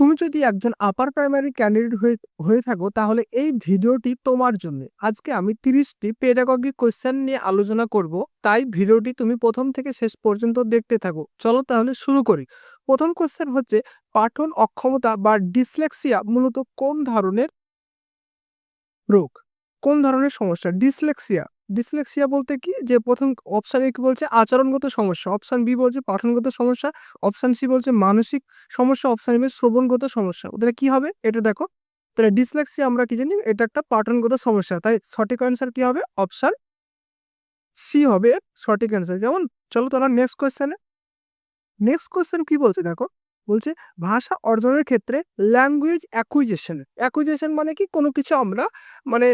তুমি যদি একজন আপার প্রাইমারি ক্যান্ডিডেট হয়ে হয়ে থাকো, তাহলে এই ভিডিওটি তোমার জন্য। আজকে আমি তিরিশটি পেডাগগিক কোয়েশ্চেন নিয়ে আলোচনা করব। তাই ভিডিওটি তুমি প্রথম থেকে শেষ পর্যন্ত দেখতে থাকো। চলো তাহলে শুরু করি। প্রথম কোয়েশ্চেন হচ্ছে, পাঠন অক্ষমতা বা ডিসলেক্সিয়া মূলত কোন ধরনের রোগ? কোন ধরনের সমস্যা? ডিসলেক্সিয়া ডিসলেক্সিয়া বলতে কি? যে প্রথম অপশন এ কি বলছে? আচরণগত সমস্যা। অপশান বি বলছে পাঠনগত সমস্যা। অপশান সি বলছে মানসিক সমস্যা। অপশন এ শ্রবণগত সমস্যা। ওদের কি হবে? এটা দেখো। তাহলে ডিসলেক্সিয়া আমরা কি জানি? এটা একটা পাঠনগত সমস্যা। তাই সঠিক অ্যান্সার কি হবে? অপশান সি হবে সঠিক অ্যান্সার যেমন, চলো তাহলে নেক্সট কোয়েশ্চেনে নেক্সট কোয়েশ্চেন কি বলছে দেখো? বলছে ভাষা অর্জনের ক্ষেত্রে ল্যাঙ্গুয়েজ অ্যাকুইজেশন অ্যাকুইজেশন মানে কি? কোনো কিছু আমরা মানে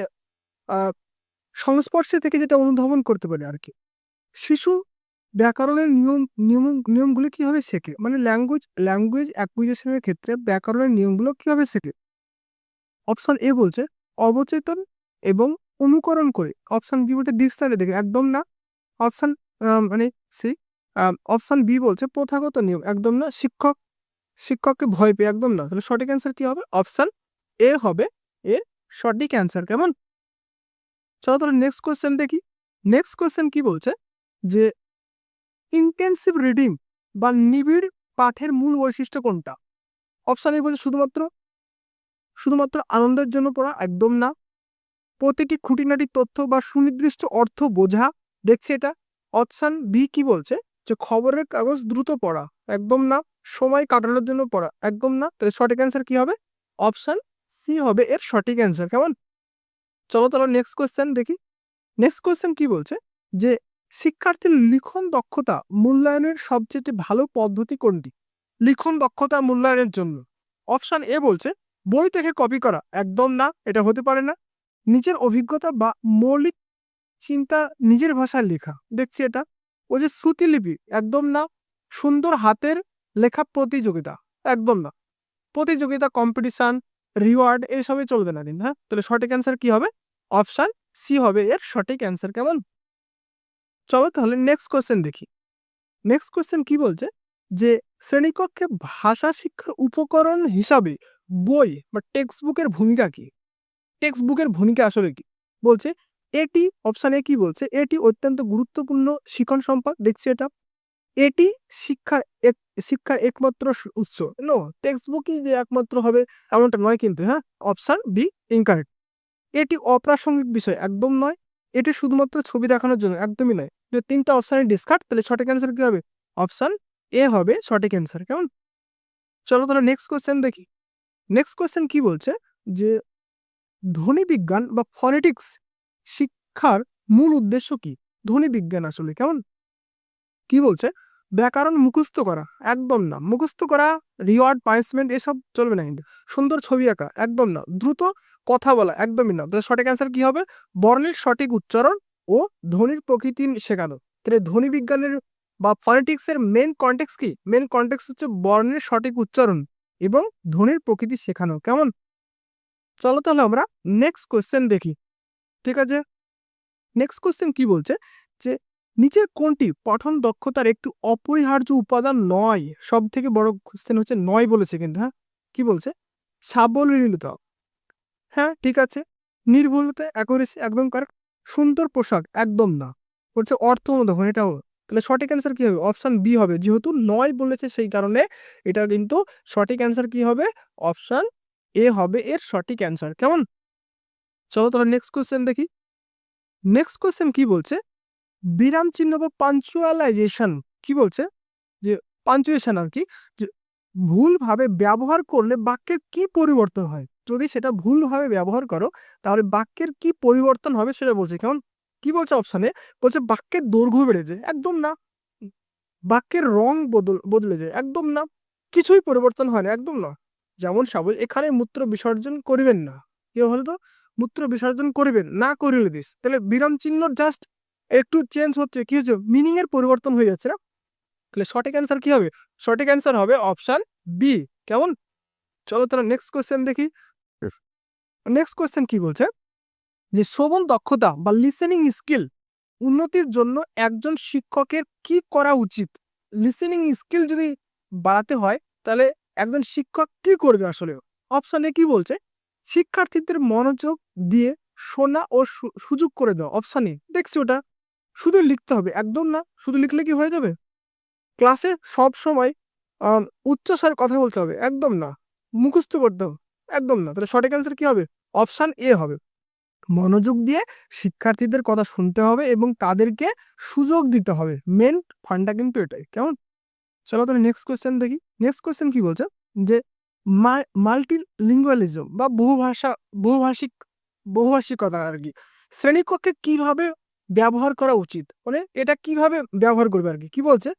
সংস্পর্শে থেকে যেটা অনুধাবন করতে পারি আর কি শিশু ব্যাকরণের নিয়ম নিয়ম, নিয়মগুলো কীভাবে শেখে? মানে ল্যাঙ্গুয়েজ ল্যাঙ্গুয়েজ অ্যাকুইজেশনের ক্ষেত্রে ব্যাকরণের নিয়মগুলো কীভাবে শেখে? অপশন এ বলছে, অবচেতন এবং অনুকরণ করে। অপশন বি বলতে ডিকশনারি দেখে, একদম না। অপশন মানে সি অপশন বি বলছে প্রথাগত নিয়ম, একদম না। শিক্ষক, শিক্ষককে ভয় পেয়ে, একদম না। তাহলে সঠিক অ্যান্সার কী হবে? অপশন এ হবে, এর সঠিক অ্যান্সার কেমন? চলো তাহলে নেক্সট কোয়েশ্চেন দেখি। নেক্সট কোয়েশ্চেন কি বলছে? যে ইন্টেন্সিভ রিডিং বা নিবিড় পাঠের মূল বৈশিষ্ট্য কোনটা? অপশন এ বলছে শুধুমাত্র শুধুমাত্র আনন্দের জন্য পড়া, একদম না। প্রতিটি খুঁটিনাটি তথ্য বা সুনির্দিষ্ট অর্থ বোঝা, দেখছি এটা। অপশান বি কি বলছে? যে খবরের কাগজ দ্রুত পড়া, একদম না। সময় কাটানোর জন্য পড়া, একদম না। তাহলে সঠিক অ্যান্সার কি হবে? অপশান সি হবে এর সঠিক অ্যান্সার কেমন? চলো তাহলে নেক্সট কোয়েশ্চেন দেখি। নেক্সট কোয়েশ্চেন কি বলছে? যে শিক্ষার্থীর লিখন দক্ষতা মূল্যায়নের সবচেয়ে ভালো পদ্ধতি কোনটি? লিখন দক্ষতা মূল্যায়নের জন্য। অপশন এ বলছে, বই থেকে কপি করা একদম না, এটা হতে পারে না। নিজের অভিজ্ঞতা বা মৌলিক চিন্তা নিজের ভাষায় লেখা। দেখছি এটা। ওই যে শ্রুতিলিপি একদম না। সুন্দর হাতের লেখা প্রতিযোগিতা, একদম না। প্রতিযোগিতা কম্পিটিশন রিওয়ার্ড এসবে চলবে না কিন্তু হ্যাঁ? তাহলে সঠিক অ্যান্সার কি হবে? অপশন সি হবে এর সঠিক অ্যান্সার কেমন চলো তাহলে নেক্সট কোয়েশ্চেন দেখি। নেক্সট কোয়েশ্চেন কি বলছে? যে শ্রেণীকক্ষে ভাষা শিক্ষার উপকরণ হিসাবে বই বা টেক্সট বুকের ভূমিকা কি? টেক্সট বুকের ভূমিকা আসলে কি? বলছে, এটি অপশানে কি বলছে? এটি অত্যন্ত গুরুত্বপূর্ণ শিক্ষণ সম্পদ, দেখছি এটা। এটি শিক্ষার এক, শিক্ষার একমাত্র উৎস। নো টেক্সট বুকই যে একমাত্র হবে এমনটা নয় কিন্তু হ্যাঁ? অপশান বি ইনকারেক্ট এটি অপ্রাসঙ্গিক বিষয়, একদম নয়। এটি শুধুমাত্র ছবি দেখানোর জন্য, একদমই নয়। যে তিনটা অপশানে ডিসকার্ড তাহলে সঠিক অ্যান্সার কী হবে? অপশান এ হবে সঠিক অ্যান্সার কেমন? চলো তাহলে নেক্সট কোয়েশ্চেন দেখি। নেক্সট কোয়েশ্চেন কি বলছে? যে ধ্বনি বিজ্ঞান বা ফনেটিক্স শিক্ষার মূল উদ্দেশ্য কি? ধ্বনি বিজ্ঞান আসলে, কেমন? কি বলছে? ব্যাকরণ মুখস্থ করা, একদম না। মুখস্থ করা রিওয়ার্ড পানিশমেন্ট এসব চলবে না কিন্তু। সুন্দর ছবি আঁকা, একদম না। দ্রুত কথা বলা, একদমই না। তো সঠিক অ্যান্সার কি হবে? বর্ণের সঠিক উচ্চারণ ও ধ্বনির প্রকৃতি শেখানো। তাহলে ধ্বনি বিজ্ঞানের বা ফনেটিক্সের মেন কন্টেক্স কি? মেন কন্টেক্স হচ্ছে বর্ণের সঠিক উচ্চারণ এবং ধ্বনির প্রকৃতি শেখানো। কেমন? চলো তাহলে আমরা নেক্সট কোয়েশ্চেন দেখি। ঠিক আছে? নেক্সট কোয়েশ্চেন কি বলছে? যে নিচের কোনটি? পঠন দক্ষতার একটি অপরিহার্য উপাদান নয়। সব থেকে বড় কোয়েশ্চেন হচ্ছে নয় বলেছে কিন্তু হ্যাঁ? কি বলছে? সাবলীলতা। হ্যাঁ ঠিক আছে। নির্ভুলতা অ্যাকুরেসি একদম কারেক্ট সুন্দর পোশাক, একদম না। বলছে অর্থ অনুধাবন, এটাও। তাহলে সঠিক অ্যান্সার কি হবে? অপশান বি হবে। যেহেতু নয় বলেছে, সেই কারণে এটা কিন্তু সঠিক অ্যান্সার কি হবে? অপশান এ হবে এর সঠিক অ্যান্সার কেমন? চলো তাহলে নেক্সট কোয়েশ্চেন দেখি। নেক্সট কোয়েশ্চেন কি বলছে? বিরাম চিহ্ন বা পাঞ্চুয়ালাইজেশন কি বলছে? যে পাঞ্চুয়েশন আর কি, যে ভুলভাবে ব্যবহার করলে বাক্যের কি পরিবর্তন হয়? যদি সেটা ভুলভাবে ব্যবহার করো, তাহলে বাক্যের কি পরিবর্তন হবে সেটা বলছে। কেমন? কি বলছে অপশানে বলছে বাক্যের দৈর্ঘ্য বেড়ে যায়। একদম না। বাক্যের রং বদল, বদলে যায়। একদম না। কিছুই পরিবর্তন হয় না। একদম না। যেমন সাবল, এখানে মূত্র বিসর্জন করিবেন না। কি হলো তো? মূত্র বিসর্জন করিবেন, না করিলে দিস। তাহলে বিরাম চিহ্ন জাস্ট একটু চেঞ্জ হচ্ছে, কি হচ্ছে মিনিং এর পরিবর্তন হয়ে যাচ্ছে না? তাহলে সঠিক অ্যান্সার কি হবে? সঠিক অ্যান্সার হবে অপশন বি কেমন? চলো তাহলে নেক্সট কোয়েশ্চেন দেখি। নেক্সট কোয়েশ্চেন কি বলছে? যে শ্রবণ দক্ষতা বা লিসেনিং স্কিল উন্নতির জন্য একজন শিক্ষকের কি করা উচিত? লিসেনিং স্কিল যদি বাড়াতে হয়, তাহলে একজন শিক্ষক কি করবে আসলে? অপশন কি বলছে? শিক্ষার্থীদের মনোযোগ দিয়ে শোনা ও সুযোগ করে দেওয়া অপশন দেখছি ওটা। শুধু লিখতে হবে, একদম না। শুধু লিখলে কি হয়ে যাবে? ক্লাসে সব সময় উচ্চস্বরে কথা বলতে হবে, একদম না। মুখস্থ করতে হবে, একদম না। তাহলে সঠিক অ্যান্সার কি হবে? অপশান এ হবে। মনোযোগ দিয়ে শিক্ষার্থীদের কথা শুনতে হবে এবং তাদেরকে সুযোগ দিতে হবে। মেন ফান্ডা কিন্তু এটাই, কেমন? চলো তাহলে নেক্সট কোয়েশ্চেন দেখি। নেক্সট কোয়েশ্চেন কি বলছে? যে মাল্টি লিঙ্গুয়ালিজম বা বহুভাষা বহুভাষিক, বহুভাষিকতা আর কি। শ্রেণীকক্ষে কীভাবে ব্যবহার করা উচিত। মানে এটা কীভাবে ব্যবহার করবে আর কি কি বলছে?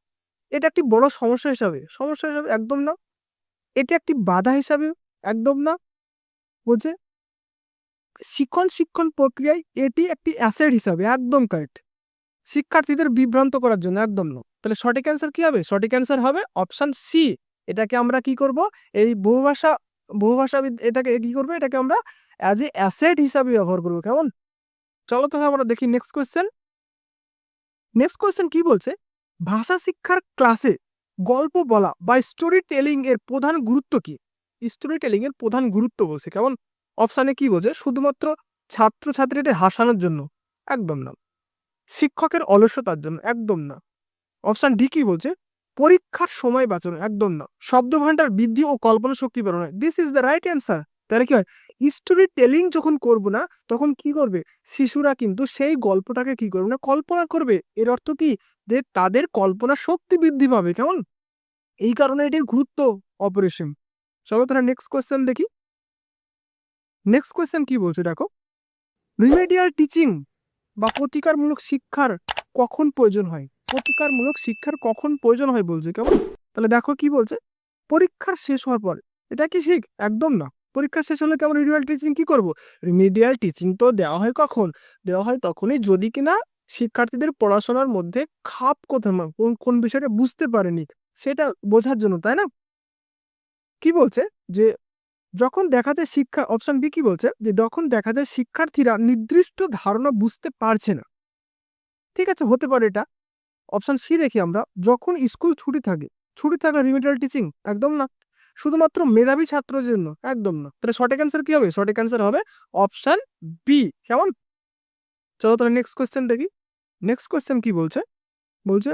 এটা একটি বড় সমস্যা হিসাবে সমস্যা হিসাবে একদম না। এটা একটি বাধা হিসাবে একদম না। বলছে, শিক্ষণ শিক্ষণ প্রক্রিয়ায় এটি একটি অ্যাসেট হিসাবে একদম কারেক্ট শিক্ষার্থীদের বিভ্রান্ত করার জন্য একদম না। তাহলে সঠিক অ্যান্সার কি হবে? সঠিক অ্যান্সার হবে অপশান সি এটাকে আমরা কি করব? এই বহুভাষা বহুভাষাবিদ এটাকে কি করব? এটাকে আমরা অ্যাজ এ অ্যাসেট হিসাবে ব্যবহার করব। কেমন? চলো তাহলে আমরা দেখি নেক্সট কোয়েশ্চেন নেক্সট কোয়েশ্চেন কি বলছে? ভাষা শিক্ষার ক্লাসে গল্প বলা বা স্টোরি টেলিং এর প্রধান গুরুত্ব কি? স্টোরি টেলিং এর প্রধান গুরুত্ব বলছে। কেমন? অপশানে কি বলছে? শুধুমাত্র ছাত্রছাত্রীদের হাসানোর জন্য। একদম না। শিক্ষকের অলসতার জন্য। একদম না। অপশান ডি কি বলছে? পরীক্ষার সময় বাঁচানো। একদম না। শব্দ ভাণ্ডার বৃদ্ধি ও কল্পনা শক্তি বাড়ানো। This is the right answer তাহলে কি হয়? স্টোরি টেলিং যখন করব না, তখন কি করবে? শিশুরা কিন্তু সেই গল্পটাকে কি করবে? না কল্পনা করবে। এর অর্থ কি? যে তাদের কল্পনা শক্তি বৃদ্ধি পাবে। কেমন? এই কারণে এটির গুরুত্ব অপারেশন চলো তারা নেক্সট কোয়েশ্চেন দেখি। নেক্সট কোয়েশ্চেন কি বলছে দেখো? রিমেডিয়াল টিচিং বা প্রতিকারমূলক শিক্ষার কখন প্রয়োজন হয়? প্রতিকারমূলক শিক্ষার কখন প্রয়োজন হয় বলছে, কেমন? তাহলে দেখো কি বলছে? পরীক্ষার শেষ হওয়ার পর। এটা কি শিখ একদম না। পরীক্ষা শেষ হলে কেমন রিমিডিয়াল টিচিং কি করব? রিমিডিয়াল টিচিং তো দেওয়া হয় কখন? দেওয়া হয় তখনই যদি কিনা শিক্ষার্থীদের পড়াশোনার মধ্যে খাপ কোথায় কোন কোন বিষয়টা বুঝতে পারেনি, সেটা বোঝার জন্য, তাই না? কি বলছে? যে যখন দেখা যায় শিক্ষা অপশন বি কি বলছে? যে যখন দেখা যায় শিক্ষার্থীরা নির্দিষ্ট ধারণা বুঝতে পারছে না। ঠিক আছে, হতে পারে এটা। অপশন সি দেখি আমরা। যখন স্কুল ছুটি থাকে, ছুটি থাকলে রিমিডিয়াল টিচিং একদম না। শুধুমাত্র মেধাবী ছাত্রের জন্য, একদম না। তাহলে সঠিক অ্যান্সার কি হবে? সঠিক অ্যান্সার হবে অপশান বি কেমন? চলো তাহলে নেক্সট কোয়েশ্চেন দেখি। নেক্সট কোয়েশ্চেন কি বলছে? বলছে,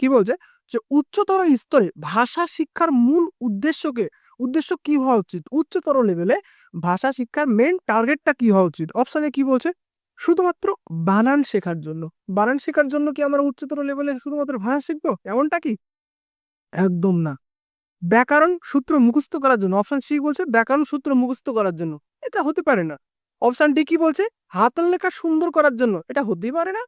কি বলছে? যে উচ্চতর স্তরে ভাষা শিক্ষার মূল উদ্দেশ্যকে, উদ্দেশ্য কি হওয়া উচিত? উচ্চতর লেভেলে ভাষা শিক্ষার মেন টার্গেটটা কি হওয়া উচিত? অপশানে কি বলছে? শুধুমাত্র বানান শেখার জন্য। বানান শেখার জন্য কি আমরা উচ্চতর লেভেলে শুধুমাত্র ভাষা শিখব? এমনটা কি? একদম না। ব্যাকরণ সূত্র মুখস্থ করার জন্য অপশন সি বলছে ব্যাকরণ সূত্র মুখস্থ করার জন্য। এটা হতে পারে না। অপশন ডি কি বলছে? হাতের লেখা সুন্দর করার জন্য। এটা হতেই পারে না।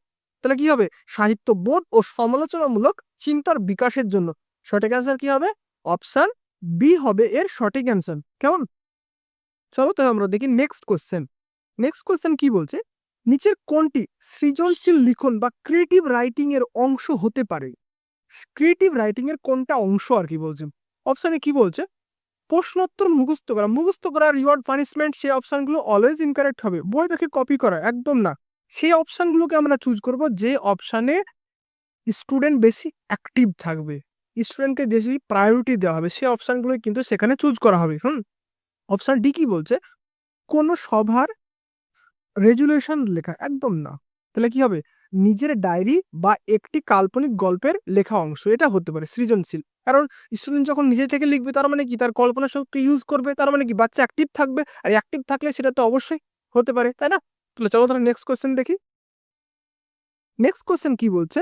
তাহলে কি হবে? সাহিত্য বোধ ও সমালোচনামূলক চিন্তার বিকাশের জন্য। সঠিক অ্যান্সার কি হবে? অপশান বি হবে এর সঠিক অ্যান্সার কেমন? চলো তাহলে আমরা দেখি নেক্সট কোশ্চেন নেক্সট কোশ্চেন কি বলছে? নিচের কোনটি সৃজনশীল লিখন বা ক্রিয়েটিভ রাইটিং এর অংশ হতে পারে। ক্রিয়েটিভ রাইটিং এর কোনটা অংশ আর কি বলছে। অপশানে কি বলছে? প্রশ্নোত্তর মুখস্থ করা। মুখস্থ করা রিওয়ার্ড পানিশমেন্ট সেই অপশানগুলো অলওয়েজ ইনকারেক্ট হবে। বই দেখে কপি করা, একদম না। সেই অপশানগুলোকে আমরা চুজ করব যে অপশানে স্টুডেন্ট বেশি অ্যাক্টিভ থাকবে। স্টুডেন্টকে বেশি প্রায়োরিটি দেওয়া হবে। সেই অপশানগুলো কিন্তু সেখানে চুজ করা হবে। হুম? অপশান ডি কি বলছে? কোনো সভার রেজুলেশন লেখা, একদম না। তাহলে কি হবে? নিজের ডায়েরি বা একটি কাল্পনিক গল্পের লেখা অংশ, এটা হতে পারে, সৃজনশীল। কারণ স্টুডেন্ট যখন নিজে থেকে লিখবে, তার মানে কি? তার কল্পনা শক্তি ইউজ করবে, তার মানে কি? বাচ্চা অ্যাক্টিভ থাকবে, আর অ্যাক্টিভ থাকলে সেটা তো অবশ্যই হতে পারে, তাই না? তাহলে চলো তাহলে নেক্সট কোয়েশ্চেন দেখি। নেক্সট কোয়েশ্চেন কি বলছে?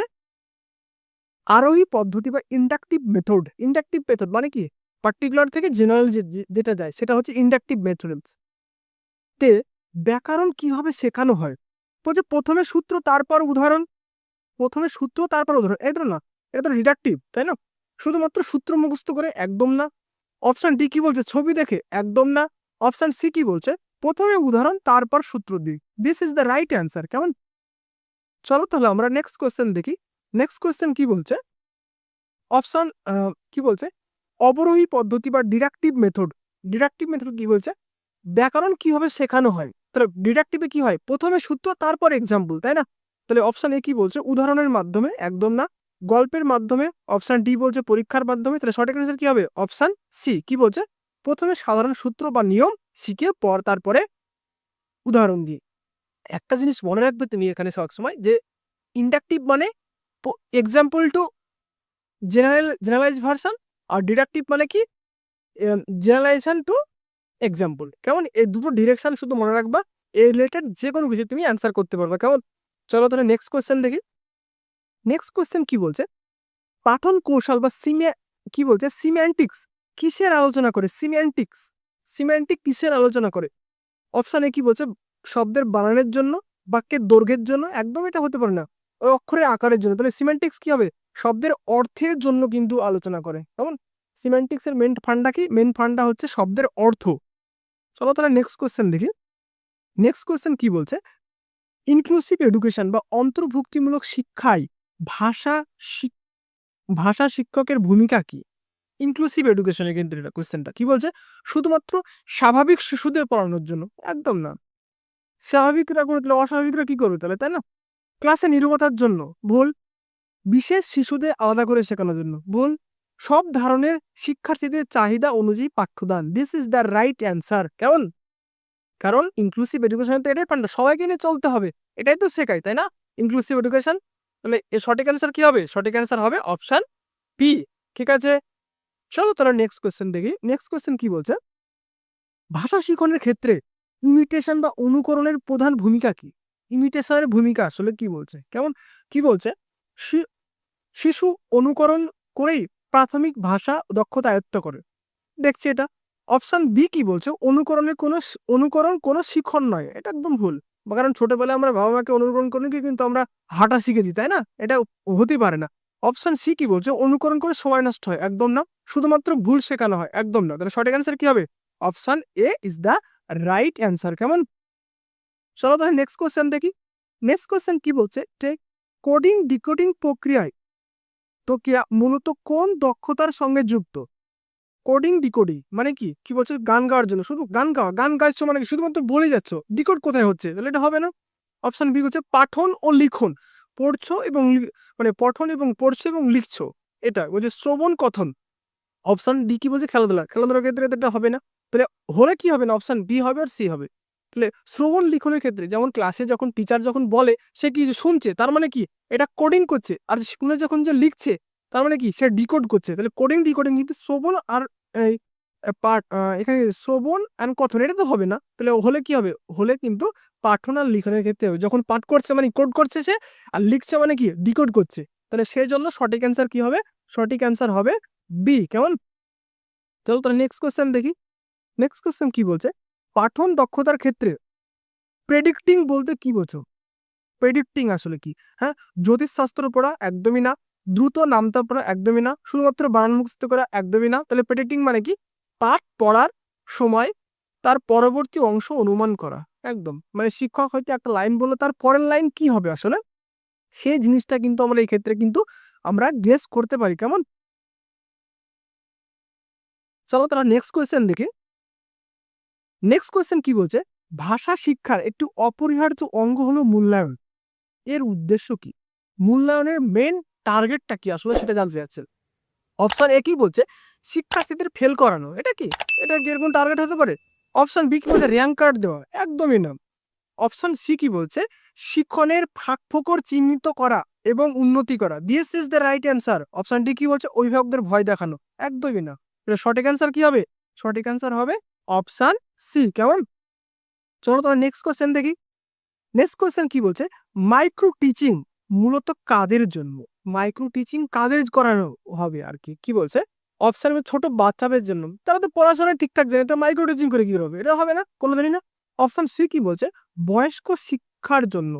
আরোহী পদ্ধতি বা ইন্ডাকটিভ মেথড ইন্ডাকটিভ মেথড মানে কি? পার্টিকুলার থেকে জেনারেল যেটা যায়, সেটা হচ্ছে ইন্ডাকটিভ মেথড তে ব্যাকরণ কীভাবে শেখানো হয়? বলছে প্রথমে সূত্র, তারপর উদাহরণ। প্রথমে সূত্র, তারপর উদাহরণ। এই না, এটা তো রিডাকটিভ তাই না? শুধুমাত্র সূত্র মুখস্থ করে একদম না। অপশান ডি কি বলছে? ছবি দেখে একদম না। অপশান সি কি বলছে? প্রথমে উদাহরণ, তারপর সূত্র দিই this is the right answer কেমন? চলো তাহলে আমরা নেক্সট কোয়েশ্চেন দেখি। নেক্সট কোয়েশ্চেন কি বলছে? অপশান কি বলছে? অবরোহী পদ্ধতি বা ডিডাকটিভ মেথড ডিডাকটিভ মেথড কি বলছে? ব্যাকরণ কীভাবে শেখানো হয়? তাহলে ডিডাকটিভে কি হয়? প্রথমে সূত্র, তারপর এক্সাম্পল তাই না? তাহলে অপশান এ কি বলছে? উদাহরণের মাধ্যমে একদম না। গল্পের মাধ্যমে অপশন ডি বলছে পরীক্ষার মাধ্যমে, তাহলে সঠিক অ্যান্সার কি হবে? অপশান সি কি বলছে? প্রথমে সাধারণ সূত্র বা নিয়ম শিখে পর তারপরে উদাহরণ দিয়ে। একটা জিনিস মনে রাখবে তুমি এখানে সবসময় যে ইন্ডাকটিভ মানে example to general generalize version R deductive মানে কি? জেনারেলাইজেশন টু এক্সাম্পল কেমন? এই দুটো ডিরেকশন শুধু মনে রাখবা। এই রিলেটেড যে কোনো কিছু তুমি অ্যান্সার করতে পারবে। কেমন? চলো তাহলে নেক্সট কোয়েশ্চেন দেখি। নেক্সট কোয়েশ্চেন কি বলছে? পাঠন কৌশল বা সিমে, কি বলছে? সিম্যান্টিক্স কিসের আলোচনা করে? সিম্যান্টিক্স সিম্যান্টিক কিসের আলোচনা করে? অপশানে কি বলছে? শব্দের বানানের জন্য, বাক্যের দৈর্ঘ্যের জন্য, একদম এটা হতে পারে না। ওই অক্ষরের আকারের জন্য। তাহলে সিম্যান্টিক্স কি হবে? শব্দের অর্থের জন্য কিন্তু আলোচনা করে। কেমন? সিম্যান্টিক্সের মেন ফান্ডা কি? মেন ফান্ডা হচ্ছে শব্দের অর্থ। চলো তাহলে নেক্সট কোয়েশ্চেন দেখি। নেক্সট কোয়েশ্চেন কি বলছে? ইনক্লুসিভ এডুকেশন বা অন্তর্ভুক্তিমূলক শিক্ষায় ভাষা ভাষা শিক্ষকের ভূমিকা কি? ইনক্লুসিভ এডুকেশনের কিন্তু এটা কোয়েশ্চেনটা কি বলছে? শুধুমাত্র স্বাভাবিক শিশুদের পড়ানোর জন্য। একদম না। স্বাভাবিকরা করে তাহলে অস্বাভাবিকরা কি করবে তাহলে, তাই না? ক্লাসে নিরবতার জন্য। ভুল। বিশেষ শিশুদের আলাদা করে শেখানোর জন্য। ভুল। সব ধরনের শিক্ষার্থীদের চাহিদা অনুযায়ী পাঠ্যদান। This is the right answer কেমন? কারণ ইনক্লুসিভ এডুকেশন তো এটাই পান্ডা। সবাইকে নিয়ে চলতে হবে। এটাই তো শেখায়, তাই না? ইনক্লুসিভ এডুকেশন তাহলে এর সঠিক অ্যান্সার কি হবে? সঠিক অ্যান্সার হবে অপশান পি ঠিক আছে? চলো তাহলে নেক্সট কোয়েশ্চেন দেখি। নেক্সট কোয়েশ্চেন কি বলছে? ভাষা শিখনের ক্ষেত্রে ইমিটেশন বা অনুকরণের প্রধান ভূমিকা কি? ইমিটেশনের ভূমিকা আসলে কি বলছে? কেমন? কি বলছে? শিশু অনুকরণ করেই প্রাথমিক ভাষা দক্ষতা আয়ত্ত করে। দেখছি এটা। অপশান বি কি বলছে? অনুকরণের কোনো অনুকরণ কোনো শিখন নয়। এটা একদম ভুল। কারণ ছোটবেলায় আমরা বাবা মাকে অনুকরণ করে কিন্তু আমরা হাঁটা শিখেছি, তাই না? এটা হতে পারে না। অপশন সি কি বলছে? অনুকরণ করে সময় নষ্ট হয়, একদম না। শুধুমাত্র ভুল শেখানো হয়, একদম না। তাহলে সঠিক অ্যান্সার কি হবে? Option A is the right answer কেমন? চলো তাহলে নেক্সট কোয়েশ্চেন দেখি। নেক্সট কোয়েশ্চেন কি বলছে? টেক কোডিং ডিকোডিং প্রক্রিয়ায় তো কি মূলত কোন দক্ষতার সঙ্গে যুক্ত? কোডিং ডিকোডিং মানে কি? কি বলছে? গান গাওয়ার জন্য। শুধু গান গাওয়া, গান গাইছো মানে কি? শুধুমাত্র বলে যাচ্ছ ডিকোড কোথায় হচ্ছে? তাহলে এটা হবে না? অপশন বি হচ্ছে পাঠন ও লিখন। পড়ছো এবং মানে পঠন এবং পড়ছো এবং লিখছো। এটা বলছে শ্রবণ কথন। অপশন ডি কি বলছে? খেলাধুলা। খেলাধুলার ক্ষেত্রে এটা হবে না। তাহলে হলে কি হবে না? অপশন বি হবে আর সি হবে। তাহলে শ্রবণ লিখনের ক্ষেত্রে যেমন ক্লাসে যখন টিচার যখন বলে, সে কি শুনছে? তার মানে কি? এটা কোডিং করছে। আর স্কুলে যখন যে লিখছে, তার মানে কি? সে ডিকোড করছে। তাহলে কোডিং ডিকোডিং কিন্তু শ্রবণ আর এই পাঠ এখানে শ্রবণ অ্যান্ড কথন, এটা তো হবে না। তাহলে হলে কি হবে? হলে কিন্তু পাঠন আর লিখনের ক্ষেত্রে হবে। যখন পাঠ করছে মানে কোড করছে সে, আর লিখছে মানে কি? ডিকোড করছে। তাহলে সেই জন্য সঠিক অ্যান্সার কি হবে? সঠিক অ্যান্সার হবে বি কেমন? চলো তাহলে নেক্সট কোয়েশ্চেন দেখি। নেক্সট কোয়েশ্চেন কি বলছে? পাঠন দক্ষতার ক্ষেত্রে প্রেডিক্টিং বলতে কি বোঝো? প্রেডিক্টিং আসলে কি? হ্যাঁ? জ্যোতিষশাস্ত্র পড়া একদমই না। দ্রুত নামতা পড়া একদমই না। শুধুমাত্র বানান মুখস্থ করা একদমই না। তাহলে প্রেডিক্টিং মানে কি? পাঠ পড়ার সময় তার পরবর্তী অংশ অনুমান করা। একদম। মানে শিক্ষক হয়তো একটা লাইন বলল, তার পরের লাইন কি হবে আসলে? সেই জিনিসটা কিন্তু আমরা এই ক্ষেত্রে কিন্তু আমরা গেস করতে পারি। কেমন? চলো তারা নেক্সট কোয়েশ্চেন দেখি। নেক্সট কোয়েশ্চেন কি বলছে? ভাষা শিক্ষার একটি অপরিহার্য অঙ্গ হলো মূল্যায়ন। এর উদ্দেশ্য কি? মূল্যায়নের মেন টার্গেটটা কি? আসলে সেটা জানতে যাচ্ছে অপশন এ কি বলছে? শিক্ষার্থীদের ফেল করানো। এটা কি? এটা কীরকম টার্গেট হতে পারে? অপশন বি কি বলছে? র্যাঙ্ক কার্ড দেওয়া। একদমই না। অপশন সি কি বলছে? শিক্ষণের ফাঁক ফোকর চিহ্নিত করা এবং উন্নতি করা। This is the right answer option D কি বলছে? অভিভাবকদের ভয় দেখানো। একদমই না। এটা সঠিক অ্যান্সার কি হবে? সঠিক অ্যান্সার হবে অপশন সি কেমন? চলো তোমার নেক্সট কোয়েশ্চেন দেখি। নেক্সট কোয়েশ্চেন কি বলছে? মাইক্রো টিচিং মূলত কাদের জন্য? মাইক্রো টিচিং কাদের করানো হবে আর কি কি বলছে অপশন ছোট বাচ্চাদের জন্য। তারা তো পড়াশোনা ঠিকঠাক জানে, তো মাইক্রো টিচিং করে কি হবে? এটা হবে না? কোনোদিনই না? অপশন সি কি বলছে? বয়স্ক শিক্ষার জন্য।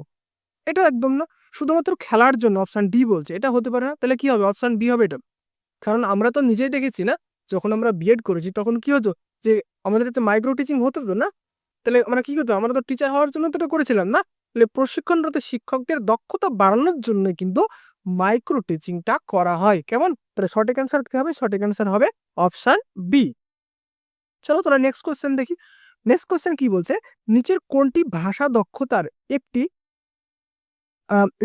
এটা একদম না। শুধুমাত্র খেলার জন্য অপশন ডি বলছে। এটা হতে পারে না? তাহলে কি হবে? অপশন বি হবে এটা। কারণ আমরা তো নিজেই দেখেছি না? যখন আমরা বিএড করেছি, তখন কি হতো? যে আমাদের এতে মাইক্রো টিচিং হতো না? তাহলে আমরা কি হতো আমরা তো টিচার হওয়ার জন্য তো এটা করেছিলাম না? প্রশিক্ষণরত শিক্ষকদের দক্ষতা বাড়ানোর জন্য কিন্তু মাইক্রো টিচিংটা করা হয়। কেমন? তাহলে সঠিক অ্যান্সার কি হবে? সঠিক অ্যান্সার হবে অপশান বি চলো তোরা নেক্সট কোয়েশ্চেন দেখি। নেক্সট কোশ্চেন কি বলছে? নিচের কোনটি ভাষা দক্ষতার একটি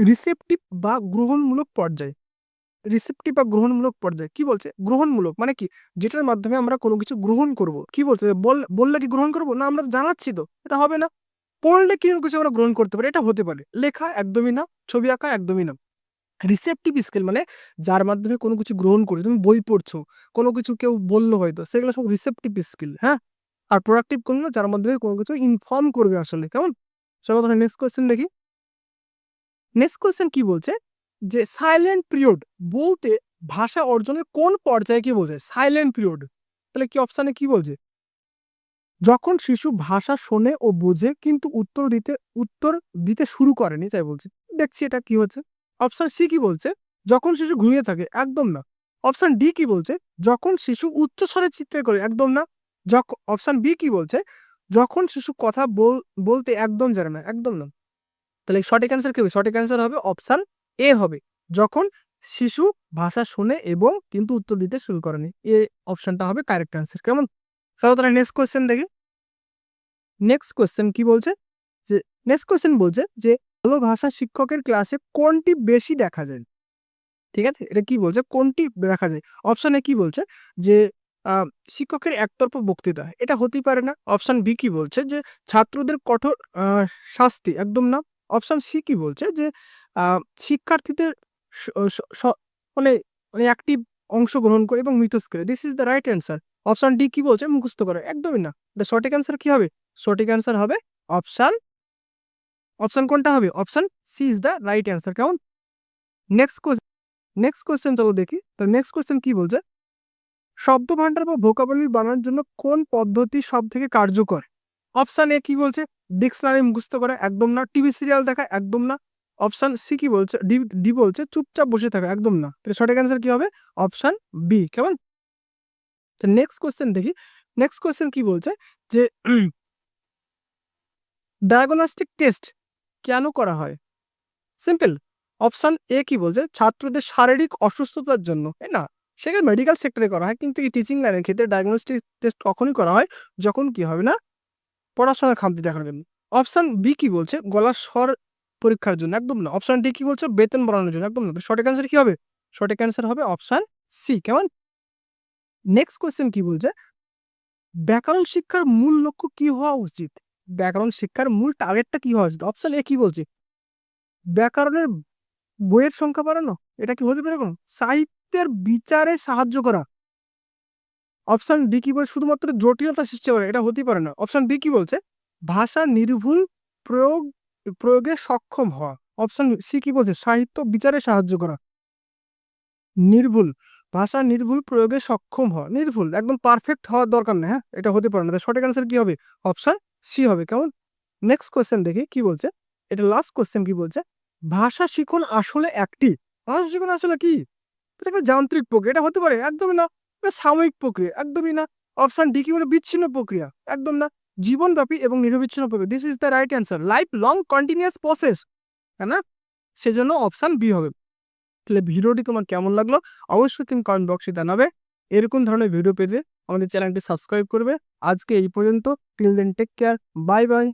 রিসেপটিভ বা গ্রহণমূলক পর্যায়? রিসেপ্টিভ বা গ্রহণমূলক পর্যায়ে। কি বলছে? গ্রহণমূলক মানে কি? যেটার মাধ্যমে আমরা কোনো কিছু গ্রহণ করব। কি বলছে? বল, বললে কি গ্রহণ করব? না, আমরা জানাচ্ছি তো। এটা হবে না। পড়লে কি কিছু আমরা গ্রহণ করতে পারি? এটা হতে পারে। লেখা একদমই না, ছবি আঁকা একদমই না। রিসেপটিভ স্কেল মানে যার মাধ্যমে কোনো কিছু গ্রহণ করছ তুমি বই পড়ছো, কোনো কিছু কেউ বলল হয়তো, সেগুলো সব রিসেপটিভ স্কিল হ্যাঁ? আর প্রোডাক্টিভ কোনগুলো যার মাধ্যমে কোনো কিছু ইনফর্ম করবে আসলে, কেমন? চলো তাহলে নেক্সট কোয়েশ্চেন দেখি। নেক্সট কোয়েশ্চেন কি বলছে? যে সাইলেন্ট পিরিয়ড বলতে ভাষা অর্জনের কোন পর্যায়ে কি বলছে সাইলেন্ট পিরিয়ড তাহলে কি অপশানে কি বলছে? যখন শিশু ভাষা শোনে ও বোঝে, কিন্তু উত্তর দিতে উত্তর দিতে শুরু করেনি, তাই বলছে, দেখছি এটা কি হচ্ছে। অপশন সি কি বলছে, যখন শিশু ঘুমিয়ে থাকে, একদম না। অপশন ডি কি বলছে, যখন শিশু উচ্চস্বরে চিৎকার করে, একদম না। যখন অপশন বি কি বলছে, যখন শিশু কথা বল, বলতে একদম জানে না, একদম না। তাহলে সঠিক অ্যান্সার কি হবে? সঠিক অ্যান্সার হবে অপশন এ হবে। যখন শিশু ভাষা শোনে এবং কিন্তু উত্তর দিতে শুরু করেনি, এ অপশনটা হবে কারেক্ট অ্যান্সার। কেমন? চলো তাহলে নেক্সট কোয়েশ্চেন দেখি। নেক্সট কোয়েশ্চেন কি বলছে? যে নেক্সট কোয়েশ্চেন বলছে যে, ভালো ভাষা শিক্ষকের ক্লাসে কোনটি বেশি দেখা যায়? ঠিক আছে? এটা কি বলছে? কোনটি দেখা যায়? অপশনে কি বলছে? যে শিক্ষকের একতরফা বক্তৃতা। এটা হতেই পারে না। অপশন বি কি বলছে? যে, ছাত্রদের কঠোর শাস্তি। একদম না। অপশন সি কি বলছে? যে শিক্ষার্থীদের মানে মানে অ্যাক্টিভ অংশগ্রহণ করে এবং মিথস্ক্রিয়া। This is the right answer option D কি বলছে? মুখস্থ করে। একদমই না। দ্য সঠিক অ্যান্সার কি হবে? সঠিক অ্যান্সার হবে অপশান অপশান কোনটা হবে? Option C is the right answer কেমন? নেক্সট কোয়েশ্চেন নেক্সট কোয়েশ্চেন চলো দেখি। তো নেক্সট কোয়েশ্চেন কি বলছে? শব্দ ভান্ডার বা ভোকাবুলারি বানানোর জন্য কোন পদ্ধতি সব থেকে কার্যকর? অপশন এ কি বলছে? ডিকশনারি মুখস্থ করা একদম না। টিভি সিরিয়াল দেখা একদম না। অপশান সি কি বলছে? ডি ডি বলছে, চুপচাপ বসে থাকা একদম না। সঠিক অ্যান্সার কি হবে? অপশান বি কেমন? তো নেক্সট কোয়েশ্চেন দেখি। নেক্সট কোয়েশ্চেন কি বলছে? যে ডায়াগনস্টিক টেস্ট কেন করা হয়? সিম্পল অপশান এ কি বলছে? ছাত্রদের শারীরিক অসুস্থতার জন্য এ না? সেখানে মেডিকেল সেক্টরে করা হয়, কিন্তু এই টিচিং লাইনের ক্ষেত্রে ডায়াগনস্টিক টেস্ট কখনই করা হয়, যখন কি হবে না? পড়াশোনার খামতি দেখার জন্য। অপশান বি কি বলছে? গলার স্বর পরীক্ষার জন্য, একদম না। অপশান ডি কি বলছে? বেতন বাড়ানোর জন্য, একদম না। সঠিক অ্যান্সার কি হবে? সঠিক অ্যান্সার হবে অপশান সি কেমন? নেক্সট কোয়েশ্চেন কি বলছে? ব্যাকরণ শিক্ষার মূল লক্ষ্য কি হওয়া উচিত? ব্যাকরণ শিক্ষার মূল টার্গেটটা কি হওয়া উচিত? অপশন এ কি বলছে? ব্যাকরণের বইয়ের সংখ্যা বাড়ানো? এটা কি হতে পারে কোনো? সাহিত্যের বিচারে সাহায্য করা। অপশন ডি কি বলছে শুধুমাত্র জটিলতা সৃষ্টি করে, এটা হতেই পারে না। অপশন বি কি বলছে? ভাষা নির্ভুল প্রয়োগ, প্রয়োগে সক্ষম হওয়া। অপশন সি কি বলছে? সাহিত্য বিচারে সাহায্য করা। নির্ভুল। ভাষা নির্ভুল প্রয়োগে সক্ষম হওয়া, নির্ভুল, একদম পারফেক্ট হওয়ার দরকার নেই হ্যাঁ? এটা হতে পারে না। সঠিক অ্যান্সার কি হবে? অপশন সি হবে। কেমন? নেক্সট কোয়েশ্চেন দেখি, কি বলছে? এটা লাস্ট কোয়েশ্চেন কি বলছে? ভাষা শিখন আসলে একটি। ভাষা শিখন আসলে কি? একটা যান্ত্রিক প্রক্রিয়া। এটা হতে পারে একদমই না। এটা সাময়িক প্রক্রিয়া। একদমই না। অপশন ডি কি বলে? বিচ্ছিন্ন প্রক্রিয়া। একদম না। জীবনব্যাপী এবং নিরবিচ্ছিন্ন প্রক্রিয়া। This is the right answer lifelong continuous process তাই না? সেজন্য অপশন বি হবে। তাহলে ভিডিওটি তোমার কেমন লাগল অবশ্যই তুমি কমেন্ট বক্সে জানাবে। এরকম ধরনের ভিডিও পেতে আমাদের চ্যানেলটি সাবস্ক্রাইব করবে। আজকে এই পর্যন্ত। Till then take care bye bye